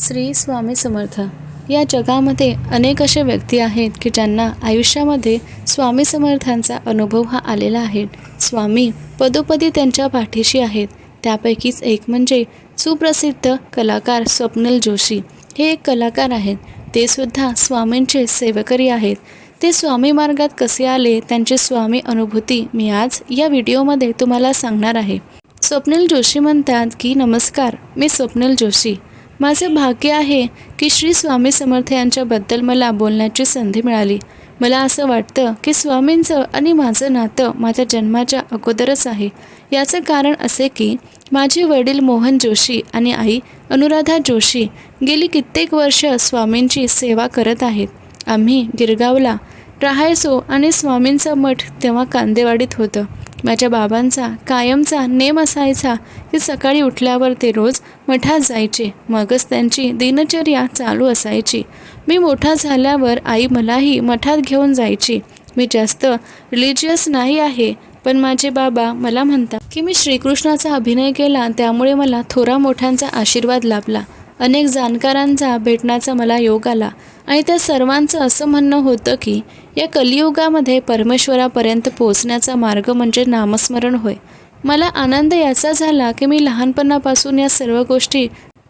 श्री स्वामी समर्थ. या जगामध्ये अनेक असे व्यक्ती आहेत की ज्यांना आयुष्यामध्ये स्वामी समर्थांचा अनुभव हा आलेला आहे. स्वामी पदोपदी त्यांच्या पाठीशी आहेत. त्यापैकीच एक म्हणजे सुप्रसिद्ध कलाकार स्वप्नील जोशी. हे एक कलाकार आहेत. ते सुद्धा स्वामींचे सेवकरी आहेत. ते स्वामी मार्गात कसे आले त्यांची स्वामी अनुभूती मी आज या व्हिडिओमध्ये तुम्हाला सांगणार आहे. स्वप्नील जोशी म्हणतात की नमस्कार मी स्वप्नील जोशी. माझे भाग्य आहे की श्री स्वामी समर्थ यांच्याबद्दल मला बोलण्याची संधी मिळाली. मला असं वाटतं की स्वामींचं आणि माझं नातं माझ्या जन्माच्या अगोदरच आहे. याचं कारण असे की माझे वडील मोहन जोशी आणि आई अनुराधा जोशी गेली कित्येक वर्ष स्वामींची सेवा करत आहेत. आम्ही गिरगावला राहायचो आणि स्वामींचं मठ तेव्हा कांदेवाडीत होतं. माझ्या बाबांचा कायमचा नेम असायचा. की सकाळी उठल्यावर ते रोज मठात जायचे. मगच त्यांची दिनचर्या चालू असायची. मी मोठा झाल्यावर आई मलाही मठात घेऊन जायची. मी जास्त रिलिजियस नाही आहे पण माझे बाबा मला म्हणतात की मी श्रीकृष्णाचा अभिनय केला त्यामुळे मला थोरा मोठ्यांचा आशीर्वाद लाभला. अनेक जाणकारांचा भेटण्याचा मला योग आला. आणि त्या सर्वांचं असं म्हणणं होतं की या कलियुगामध्ये परमेश्वरापर्यंत पोहोचण्याचा मार्ग म्हणजे नामस्मरण होय. मला आनंद याचा झाला की मी लहानपणापासून या सर्व गोष्टी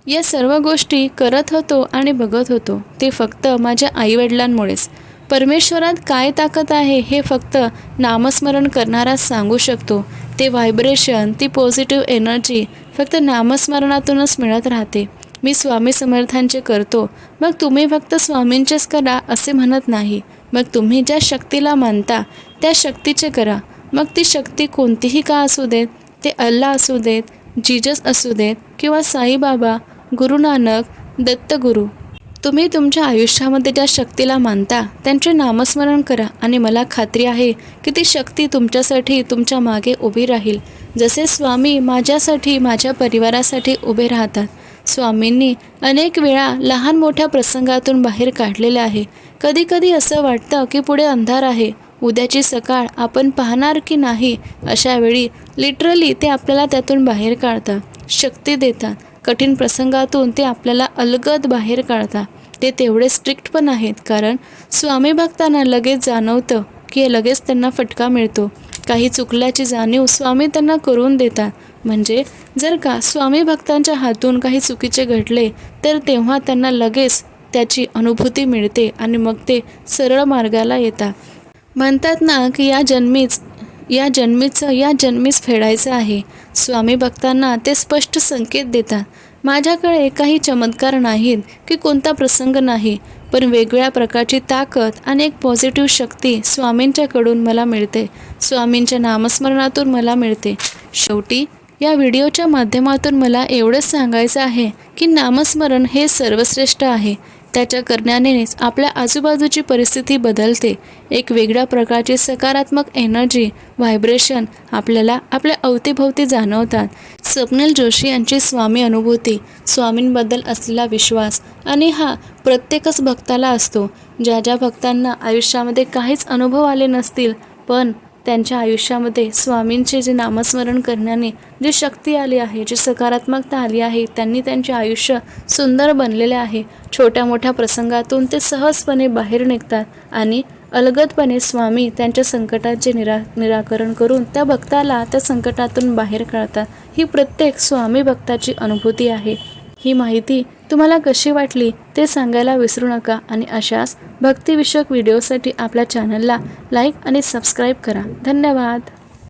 या सर्व गोष्टी करत होतो आणि बघत होतो. ते फक्त माझ्या आईवडिलांमुळेच. परमेश्वरात काय ताकद आहे हे फक्त नामस्मरण करणाराच सांगू शकतो. ते व्हायब्रेशन ती पॉझिटिव्ह एनर्जी फक्त नामस्मरणातूनच मिळत राहते. मी स्वामी समर्थांचे करतो. मग तुम्ही फक्त स्वामींचेच करा असे म्हणत नाही. मग तुम्ही ज्या शक्तीला मानता त्या शक्तीचे करा. मग ती शक्ती कोणतीही का असू देत? ते अल्ला असू देत जीजस असू देत किंवा साईबाबा गुरु नानक दत्तगुरू. तुम्ही तुमच्या आयुष्यामध्ये ज्या शक्तीला मानता त्यांचे नामस्मरण करा आणि मला खात्री आहे की ती शक्ती तुमच्यासाठी तुमच्या मागे उभी राहील. जसे स्वामी माझ्यासाठी माझ्या परिवारासाठी उभे राहतात स्वामींनी अनेक वेळा लहान मोठ्या प्रसंगातून बाहेर काढलेले आहे. कधीकधी असं वाटतं की पुढे अंधार आहे. उद्याची सकाळ आपण पाहणार की नाही अशावेळी लिटरली ते आपल्याला त्यातून बाहेर काढतात शक्ती देतात. कठीण प्रसंगातून ते आपल्याला अलगद बाहेर काढतात. ते तेवढे स्ट्रिक्ट पण आहेत कारण स्वामी भक्तांना लगेच जाणवतं की लगेच त्यांना फटका मिळतो. काही चुकल्याची जाणीव स्वामी त्यांना करून देतात. म्हणजे जर का स्वामी भक्तांच्या हातून काही चुकीचे घडले तर तेव्हा त्यांना लगेच त्याची अनुभूती मिळते आणि मग ते सरळ मार्गाला येतात. म्हणतात ना की या जन्मीच या जन्मीचं या जन्मीच फेडायचं आहे. स्वामी भक्तांना ते स्पष्ट संकेत देतात. माझ्याकडे काही चमत्कार नाहीत की कोणता प्रसंग नाही पण वेगवेगळ्या प्रकारची ताकद आणि एक पॉझिटिव्ह शक्ती स्वामींच्याकडून मला मिळते. स्वामींच्या नामस्मरणातून मला मिळते. शेवटी या व्हिडिओच्या माध्यमातून मला एवढंच सांगायचं आहे की नामस्मरण हे सर्वश्रेष्ठ आहे. त्याच्या करण्यानेच आपल्या आजूबाजूची परिस्थिती बदलते. एक वेगळ्या प्रकारची सकारात्मक एनर्जी व्हायब्रेशन आपल्याला आपल्या अवतीभोवती जाणवतात. स्वप्नील जोशी यांची स्वामी अनुभूती स्वामींबद्दल असलेला विश्वास आणि हा प्रत्येकच भक्ताला असतो. ज्या ज्या भक्तांना आयुष्यामध्ये काहीच अनुभव आले नसतील पण त्यांच्या आयुष्यामध्ये स्वामींचे जे नामस्मरण करण्याने जी शक्ती आली आहे जी सकारात्मकता आली आहे त्यांनी त्यांचे आयुष्य सुंदर बनलेले आहे. छोट्या मोठ्या प्रसंगातून ते सहजपणे बाहेर निघतात आणि अलगदपणे स्वामी त्यांच्या संकटाचे निरा निराकरण करून त्या भक्ताला त्या संकटातून बाहेर काढतात. ही प्रत्येक स्वामी भक्ताची अनुभूती आहे. ही माहिती तुम्हाला कशी वाटली ते सांगायला विसरू नका आणि अशाच भक्तिविषयक व्हिडिओसाठी आपल्या चॅनलला लाईक आणि सबस्क्राईब करा. धन्यवाद.